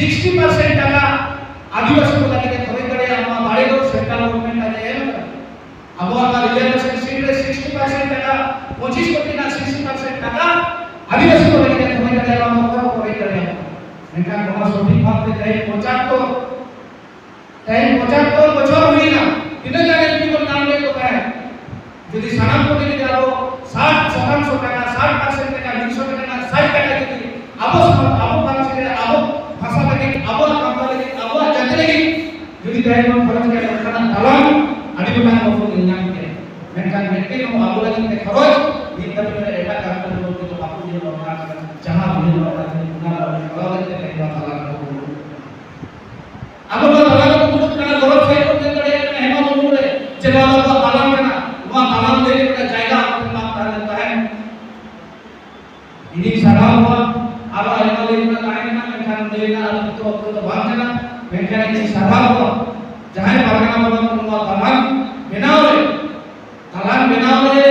Sixty percent ಅಲ್ಲ ಆದಿವಾಸಿ ಕುಲಾರಿಗೆ ಕೊರಿದರೆ ನಮ್ಮ ಮಾಡಿರೋ ಸೆಂಟ್ರಲ್ ಗೌರ್ಮೆಂಟ್ ಅದೇ ಏನು ಅವಾಗ ರಿಸರ್ವೇಷನ್ ಸಿಕ್ಕರೆ ಸಿಕ್ಸ್ಟಿ ಪರ್ಸೆಂಟ್ ಅಲ್ಲ ಪೊಚಿಸ್ ಕೊಟ್ಟಿನ ಸಿಕ್ಸ್ಟಿ ಪರ್ಸೆಂಟ್ ಅಲ್ಲ ಆದಿವಾಸಿ ಕುಲಾರಿಗೆ ಕೊರಿದರೆ ನಮ್ಮ ಕೊರಿದರೆ इनका बहुत सटीक भाव में टाइम पहुंचा तो टाइम पहुंचा तो विद्यापीठ में रेखा काम कर लोग तो बापू जी लोग ना जहां भी लोग ना ना लोग बड़ा लगते हैं ना ताला को अब लोग ताला को कुछ ना गौरव से को दिन बड़े मेहमान उनको रे चला लोग का ताला में ना वहां ताला में देने का जाएगा आपको माफ कर देता है इन्हीं शराब हुआ अब आएगा लेकिन ना आएगा ना मैं खान देगा अब तो अब तो भाग देना मैं कहना इसी शराब हुआ जहां भागना बाबा तुम्हारा तालान बनाओ रे तालान बनाओ रे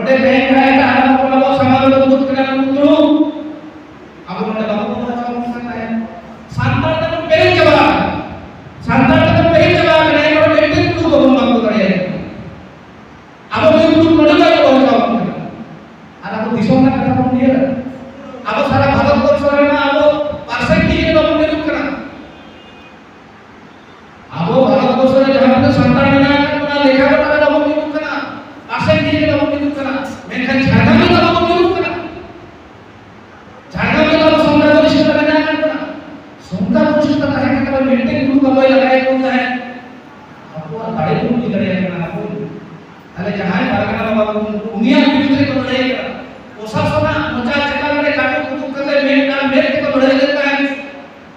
নোটের ব্যাংক କାହିଁ ମାଲକାନଗିରି ବାବୁ ଭୂମିଆ ଭିତରେ କଣ ଲଢ଼େଇଗଲା ପ୍ରଶାସନ ମଜା ଚକାରରେ କାକୁ କୁଟୁ କଲେ ମେନ୍ ନା ମେନ୍ को लड़ाई देता है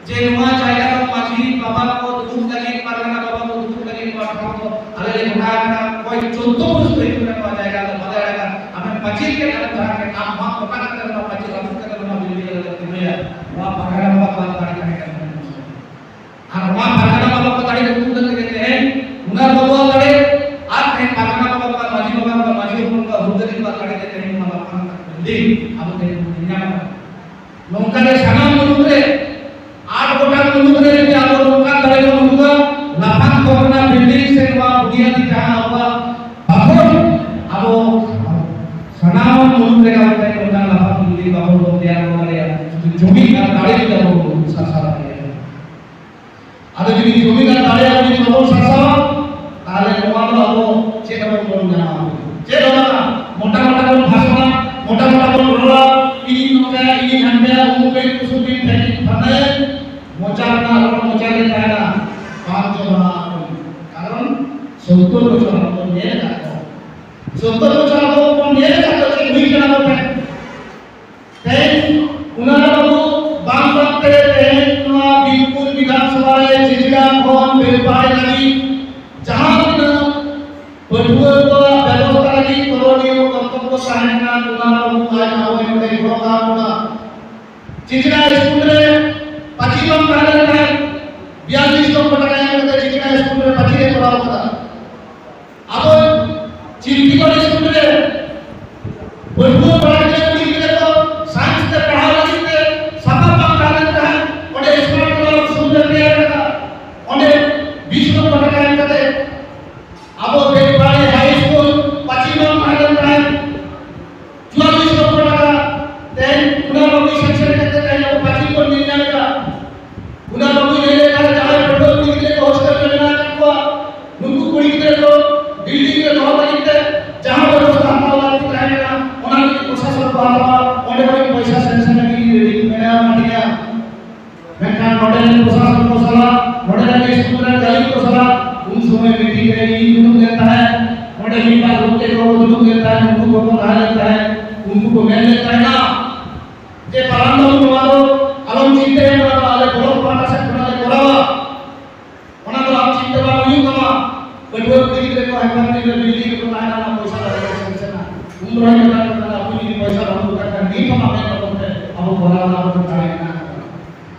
जे नुआ जायगा को बाबा को दुख लगे परगना बाबा को दुख लगे पाठा को अलग उठा ना कोई 14 पुरुष पे ना जाएगा तो मजा आएगा हमें 25 के अंदर जाके काम हम पता करते মানে মোচার না আর মোচারে পায় না পাঁচ জনা কারণ সত্তর বছর আমরা নিয়ে থাকো সত্তর বছর আমরা নিয়ে থাকো যে দুই জনা বটে তাই উনারা বাবু বাম রাখতে বিলকুল বিধানসভায় জিজিরা ফোন বেলপাই লাগি স্কুলে পাঠিয়ে দেওয়ার কথা আবার চিল্লি কলেজ স্কুলে ওই ಒಡನೆ ಪ್ರಸಾದಕ್ಕೂ ಸಲ ಒಡನೆ ಮೇಸ್ಕೂಲ ಕಲಿಕ್ಕೂ ಸಲ उन समय में ठीक है ये जुनून देता है मॉडलिंग का रोते को तो जुनून देता है उनको को कहा जाता है उनको को मैं लेता है ना ये प्रारंभ हो हुआ तो अलम चिंते हैं मतलब तो तो आले बोलो पुराना से पुराने बोलावा वरना तो आप चिंते बार यूं कमा कोई वो किसी के को हैकर नहीं कर बिजली के को ना ना पैसा लगा समझे ना उम्र है ना ना अपनी पैसा हम लोग का नहीं कमा पाएंगे अब बोला ना बोला ना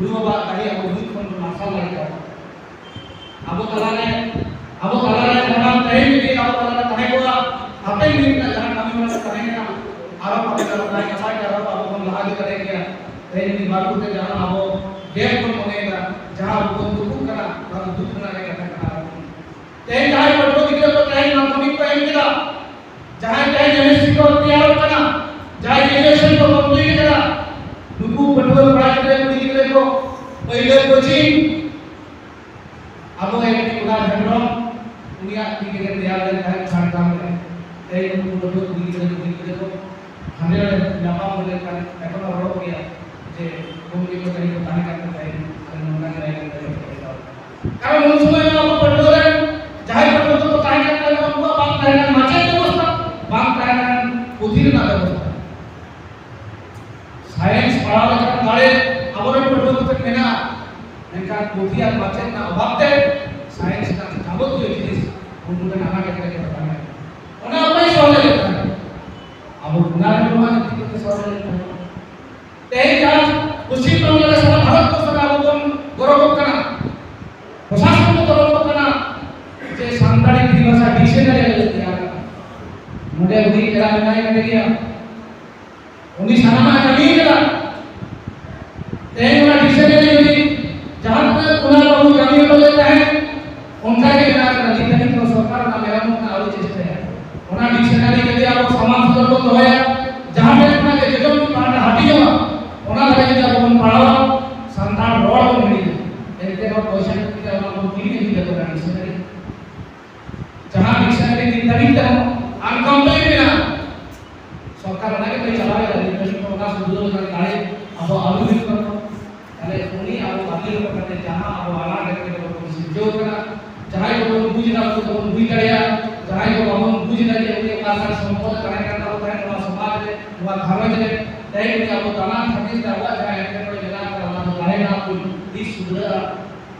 ಗುರುಬಾ ಕೈ ಅಬುದ್ಕೊಂಡು ನಾಶ ಮಾಡ್ತಾರೆ ಅಬು ತಲಾನೆ ಅಬು ತಲಾನೆ ನಮ್ಮ ಕೈ ಮಿಗೆ ಅಬು ತಲಾನೆ ತನೆ ಕೂಡ ಹತ್ತೈ ಮಿನಿಟ್ ಜನ ನಮ್ಮ ಮೇಲೆ ತನೆನ ಆರೋಪ ಮಾಡ್ತಾರೆ ಕಥಾ के आरोप अबो हम लगा कर रहे हैं तेरी की बात पे जाना अबो देव को मनेगा जहां उनको दुख करा और दुख ना रहे कथा करा तेरी चाहे पटो दिखे तो चाहे ना कभी को एम करा चाहे चाहे जमेसी को तैयार करा चाहे इलेक्शन को कंप्लीट करा दुख पटो দিব पहिलो कोचिंग अब एक उदाहरण उन्हीं आपकी के तैयार रहता है खान काम में এই অনুমোদন দিয়ে দিলে দিয়ে দেব হাজার জামা মনে করেন এখন আরো গিয়া যে কোন দিকে তাই তাহলে কাটতে তাই নোনা করে Guarulhos. ಅವಶ್ಯಕತೆ ಅವನು ತಿಳಿದಿದೆ ಪ್ರಾಣಿಸಿದರೆ जहां डिक्शनरी की तभी तक अनकम्प्लीट मिला सरकार ना के चला गया इंटरेस्ट होगा सुधो का काले अब आवेदन करना अरे उन्हीं अब बाकी लोग करते जहां अब वाला करके लोग को सिद्धो करना जहां लोग को बुझ ना तो लोग बुझ गया जहां लोग हम बुझ ना के उनके पास संपर्क करने करना होता है वहां समाज है वहां घर है दैनिक अब तमाम थकित हुआ जहां इनके पर जगह करना तो रहेगा कोई इस सुधरा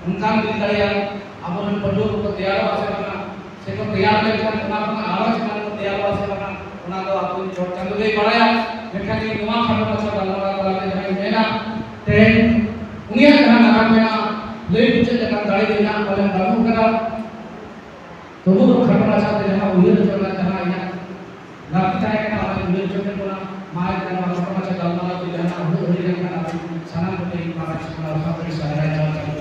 ᱚᱱᱠᱟᱱ ᱤᱫᱤ ᱫᱟᱲᱮᱭᱟᱜᱼᱟ ᱟᱵᱚᱨᱮᱱ ᱯᱟᱹᱴᱷᱩᱣᱟᱹ ᱠᱚᱠᱚ ᱛᱮᱭᱟᱨᱚᱜᱼᱟ ᱥᱮ ᱵᱟᱝᱟ ᱥᱮᱠᱚ ᱛᱮᱭᱟᱨ ᱞᱮᱱᱠᱷᱟᱱ ᱚᱱᱟ ᱠᱷᱚᱱ ᱟᱨᱚ ᱪᱮᱛᱟᱱ ᱠᱚ ᱛᱮᱭᱟᱨᱚᱜᱼᱟ ᱥᱮ ᱵᱟᱝᱟ ᱚᱱᱟ ᱫᱚ ᱟᱵᱚ ᱪᱚᱴ ᱪᱟᱸᱫᱳ ᱜᱮᱭ ᱵᱟᱲᱟᱭᱟ ᱢᱮᱱᱠᱷᱟᱱ ᱤᱧ ᱱᱚᱣᱟ ᱠᱷᱟᱴᱚ ᱢᱟᱪᱷᱟ ᱜᱟᱞᱢᱟᱨᱟᱣ ᱛᱟᱞᱟᱛᱮ ᱡᱟᱦᱟᱸᱧ ᱢᱮᱱᱟ ᱛᱮᱦᱮᱧ ᱩᱱᱤᱭᱟᱜ ᱡᱟᱦᱟᱸ ᱱᱟᱜᱟᱢ ᱢᱮᱱᱟᱜᱼᱟ ᱞᱟᱹᱭ ᱵᱩᱡᱷᱟᱹᱜ ᱞᱮᱠᱟᱱ ᱫᱟᱲᱮ ᱢᱮᱱᱟᱜᱼᱟ ᱵᱚᱞᱮ ᱵᱟᱹᱱᱩᱜ ᱠᱟᱫᱟ ᱛᱚᱵᱩ ᱫᱚ ᱠᱷᱟᱴᱚ ᱢᱟᱪᱷᱟᱛᱮ ᱡᱟᱦᱟᱸ ᱩᱭᱦᱟᱹᱨ ᱦᱚᱪᱚ ᱨᱮᱱᱟᱜ ᱡᱟᱦᱟᱸ ᱤᱧᱟᱹᱜ ᱞᱟᱹᱠᱛᱤ ᱛᱟᱦᱮᱸ ᱠᱟᱱᱟ ᱚᱱᱟᱧ ᱩᱭᱦᱟᱹᱨ ᱦᱚᱪᱚ ᱠᱮᱫ ᱵᱚᱱᱟ ᱢᱟ ᱮᱱᱠᱷᱟᱱ ᱱᱚᱣᱟ ᱠᱷᱟᱴᱚ ᱢᱟᱪᱷᱟ ᱜᱟᱞᱢᱟᱨᱟᱣ ᱛᱮ ᱡᱟᱦᱟᱱᱟᱜ ᱦᱩᱭ ᱞᱮᱱᱠᱷᱟᱱ ᱟᱵᱚ ᱥᱟᱱᱟᱢ ᱠᱚᱴᱷᱮᱱ ᱤᱧ ᱵᱟᱲᱟᱭ ᱥᱟᱱᱟᱢ